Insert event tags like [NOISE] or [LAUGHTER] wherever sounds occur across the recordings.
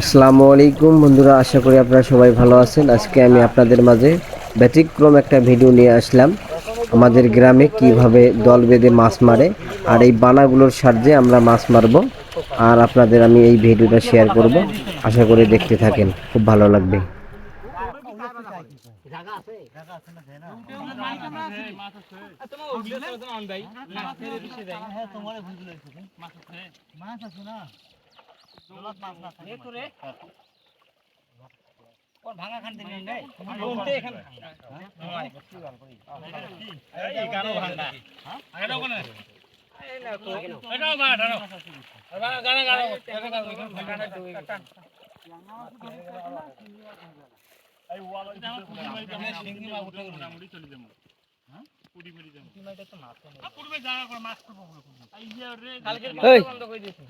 আসসালামু আলাইকুম। বন্ধুরা, আশা করি আপনারা সবাই ভালো আছেন। আজকে আমি আপনাদের মাঝে ব্যতিক্রম একটা ভিডিও নিয়ে আসলাম। আমাদের গ্রামে কীভাবে দল বেঁধে মাছ মারে আর এই বানাগুলোর সাহায্যে আমরা মাছ মারব। আর আপনাদের আমি এই ভিডিওটা শেয়ার করব। আশা করি দেখতে থাকেন। খুব ভালো লাগবে। ভাঙা খান দিলেন রে বলতে এখানে এই গানো ভাঙা হ্যাঁ আগে ওখানে এটাও ভাঙা ধরো ভাঙা গানা গানা এটা গানা গানা এই ওয়াল ওই সিঙ্গি মা উঠে গেল মুড়ি চলে যাব হ্যাঁ পুরি মেরি যাব পুরি মেরি তো মাছ পুরি মেরি জায়গা করে মাছ করব এই যে রে কালকে বন্ধ করে দিয়েছে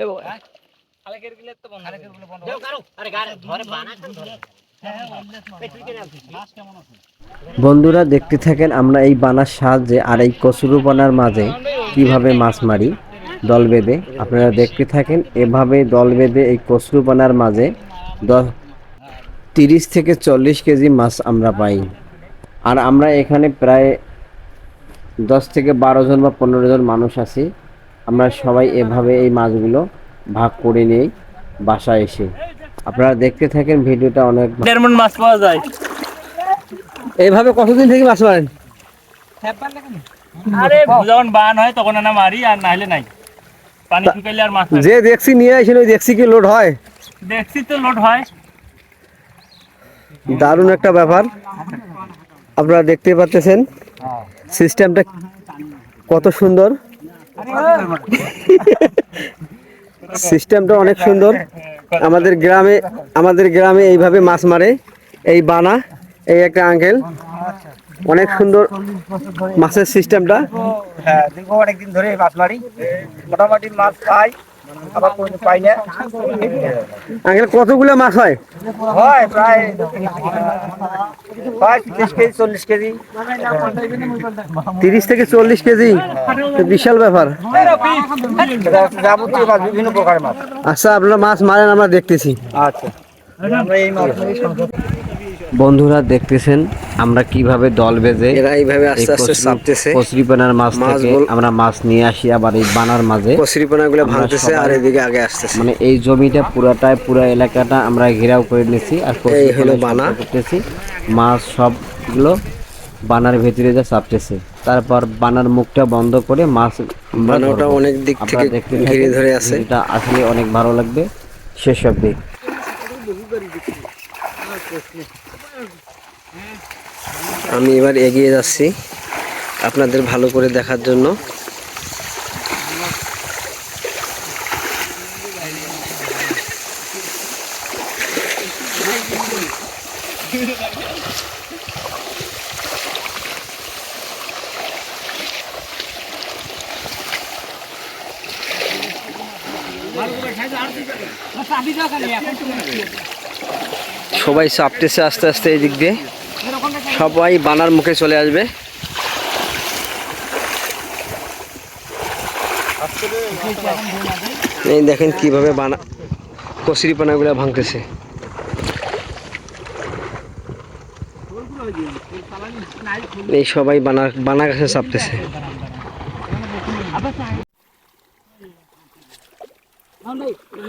বন্ধুরা দেখতে থাকেন আমরা এই বানার সাহায্যে আর এই কচুরু বানার মাঝে কীভাবে মাছ মারি দল বেঁধে। আপনারা দেখতে থাকেন এভাবে দল বেঁধে এই কচুরু বানার মাঝে দশ তিরিশ থেকে চল্লিশ কেজি মাছ আমরা পাই। আর আমরা এখানে প্রায় দশ থেকে বারো জন বা পনেরো জন মানুষ আছি। আমরা সবাই এভাবে এই মাছগুলো ভাগ করে নেই বাসায় এসে। আপনারা দেখতে থাকেন ভিডিওটা অনেক দেড় মন মাছ পাওয়া যায়। এইভাবে কতদিন থেকে মাছ মারেন? আরে যখন বান হয় তখন না মারি আর না হলে নাই। পানি শুকাইলে আর মাছ যে দেখছি নিয়ে আসেন ওই দেখছি কি লোড হয়। দেখছি তো লোড হয়। দারুণ একটা ব্যাপার। আপনারা দেখতে পাচ্ছেন সিস্টেমটা কত সুন্দর। সিস্টেমটা অনেক সুন্দর। আমাদের গ্রামে আমাদের গ্রামে এইভাবে মাছ মারে। এই বানা, এই একটা আঙ্কেল। অনেক সুন্দর মাছের সিস্টেমটা। হ্যাঁ দীর্ঘ অনেকদিন ধরে মাছ মারি। মোটামুটি মাছ পাই। আবার কোনো পাই না। আঙ্কেল কতগুলো মাছ হয়? হয় প্রায় প্রায় তিরিশ কেজি চল্লিশ কেজি। তিরিশ থেকে চল্লিশ কেজি? তো বিশাল ব্যাপার। যাবতীয় মাছ বিভিন্ন প্রকারের মাছ। আচ্ছা আপনারা মাছ মারেন আমরা দেখতেছি। আচ্ছা। বন্ধুরা দেখতেছেন? আমরা কীভাবে দল বেঁধে এরা এইভাবে আস্তে আস্তে চাপতেছে। কচুরিপানার মাছ থেকে আমরা মাছ নিয়ে আসি আবার এই বানার মাঝে। কচুরিপানা গুলো ভাঙতেছে আর এদিকে আগে আসতেছে। মানে এই জমিটা পুরাটাই পুরা এলাকাটা আমরা ঘেরাও করে নিয়েছি আর এই হলো বানা। করতেছি। মাছ সবগুলো বানার ভেতরে যা চাপতেছে। তারপর বানার মুখটা বন্ধ করে মাছ বানাটা অনেক দিক থেকে দেখতে ঘিরে ধরে আছে। এটা আসলে অনেক ভালো লাগবে। শেষ অব্দি আমি এবার এগিয়ে যাচ্ছি আপনাদের ভালো করে দেখার জন্য। সবাই চাপতেছে আস্তে আস্তে এই দিক দিয়ে। সবাই বানার মুখে চলে আসবে। এই দেখেন কীভাবে বানা কচুরি পানাগুলো ভাঙতেছে। এই সবাই বানা বানা গাছে চাপতেছে।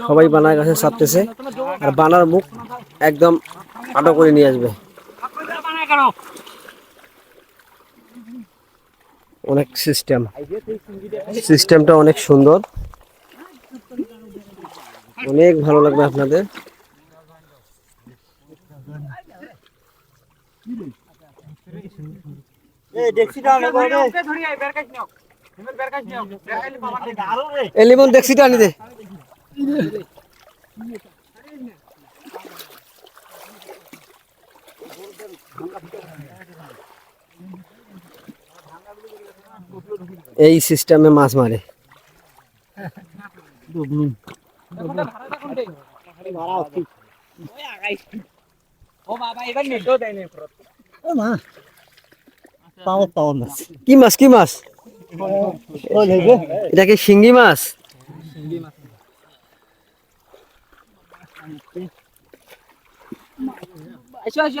সবাই বানা গাছে চাপতেছে, আর বানার মুখ একদম আটো করে নিয়ে আসবে। অনেক সিস্টেম। সিস্টেমটা অনেক সুন্দর। অনেক ভালো লাগবে আপনাদের। এ লিমন দেখছিটা আনি দে। এই সিস্টেমে মাছ মারে। কি মাছ কি মাছ? এটা কি শিঙ্গি মাছ? আসো আসো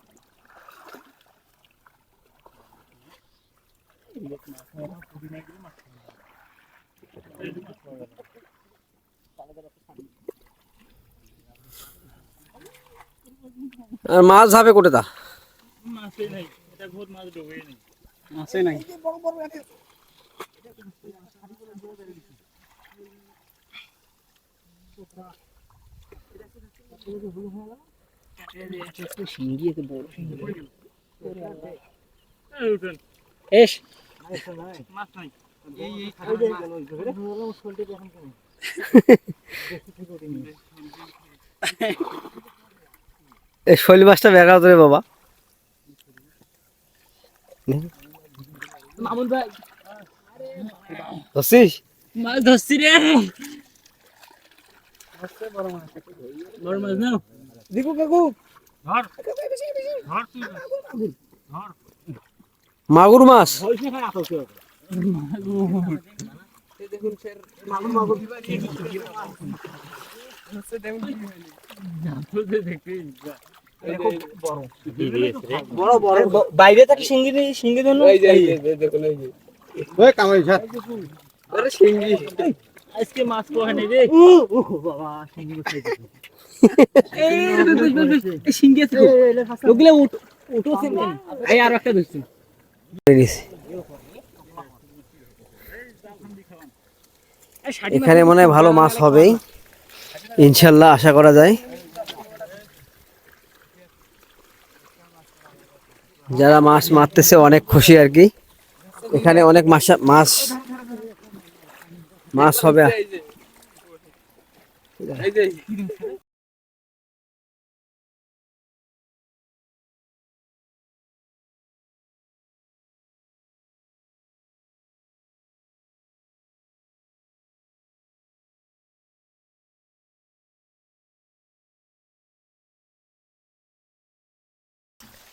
আর মাছ হবে কোটে দা? মাছই নাই। এটা বহুত মাছ ডুবেই নেই মাছে নাই এই উঠেন। এস মাছ নাই এই শৈল মাছটা বেগা ধরে বাবা। মামুন ভাই। ধরছিস? মাছ ধরছি রে। বড় মাছ নাও দেখো কাকু ধর ধর তুই ধর। মাগুর মাছ বাইরে থেকে সিঙ্গি সিঙ্গি আজকে মাছ নেই রে বাবা সিঙ্গি সিঙ্গি আছে ওগুলা উঠ সিঙ্গি আর একটা ধরছি এখানে মনে হয় ভালো মাছ হবেই। ইনশাল্লাহ আশা করা যায়। যারা মাছ মারতেছে অনেক খুশি আর কি। এখানে অনেক মাছ মাছ মাছ হবে।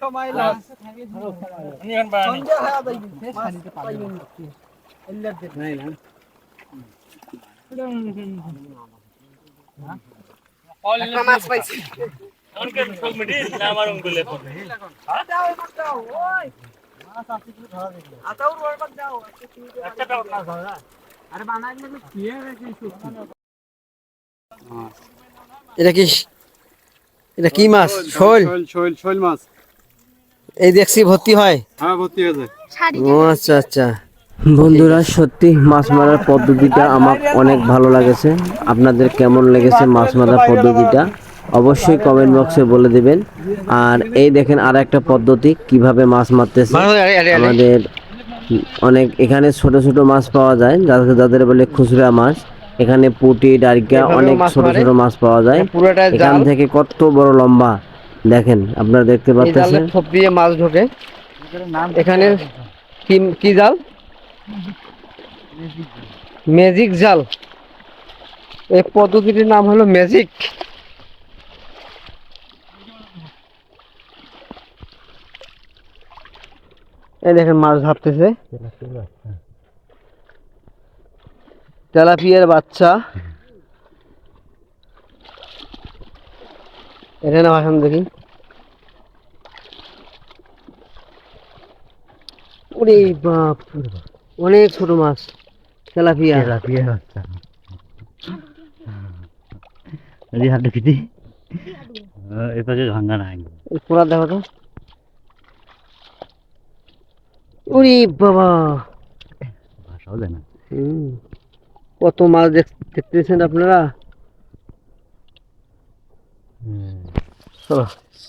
সময় লাগে আমি এখন বাড়ানি সন্ধ্যা হয়ে যাবে মাছ পাইবেন না দে নাই না একটা মাছ পাইছি। অনকে সব মিটি আমার অঙ্গুলে দাও মাছ দাও ওই। মাছ আছে কি ধরা দেখলে আতাউর ওরবাদ দাও একটা দাও না ধরা। আরে বানাই দিলে কি রেখে এটা কি? এটা কি মাছ? শোল? শৈল শৈল শৈল মাছ। এই দেখছি ভর্তি হয়? হ্যাঁ ভর্তি ও আচ্ছা আচ্ছা। বন্ধুরা সত্যি মাছ মারার পদ্ধতিটা আমার অনেক ভালো লাগেছে। আপনাদের কেমন লেগেছে মাছ মারার পদ্ধতিটা অবশ্যই কমেন্ট বক্সে বলে দিবেন। আর এই দেখেন আর একটা পদ্ধতি কীভাবে মাছ মারতেছে। আমাদের অনেক এখানে ছোট ছোট মাছ পাওয়া যায় যাদের যাদের বলে খুচরা মাছ এখানে পুঁটি ডারিকা অনেক ছোট ছোট মাছ পাওয়া যায়। এখান থেকে কত বড় লম্বা দেখেন আপনারা দেখতে এই জালে পাচ্ছেন? থপ দিয়ে মাছ ঢোকে এখানে কি কি জাল? ম্যাজিক জাল। এই পদ্ধতিটির নাম হলো ম্যাজিক। এই দেখেন মাছ ধরতেছে। তেলাপিয়ার বাচ্চা। এটা না ভাষণ দেখি। ওরে বাপ অনেক ছোট মাছ তেলাপিয়া। এপাশে ভাঙ্গা নাই। পোড়া দেখো তো। ওরে বাবা। ভাষাও কত মাছ দেখ- দেখতেছেন আপনারা? চলো [LAUGHS]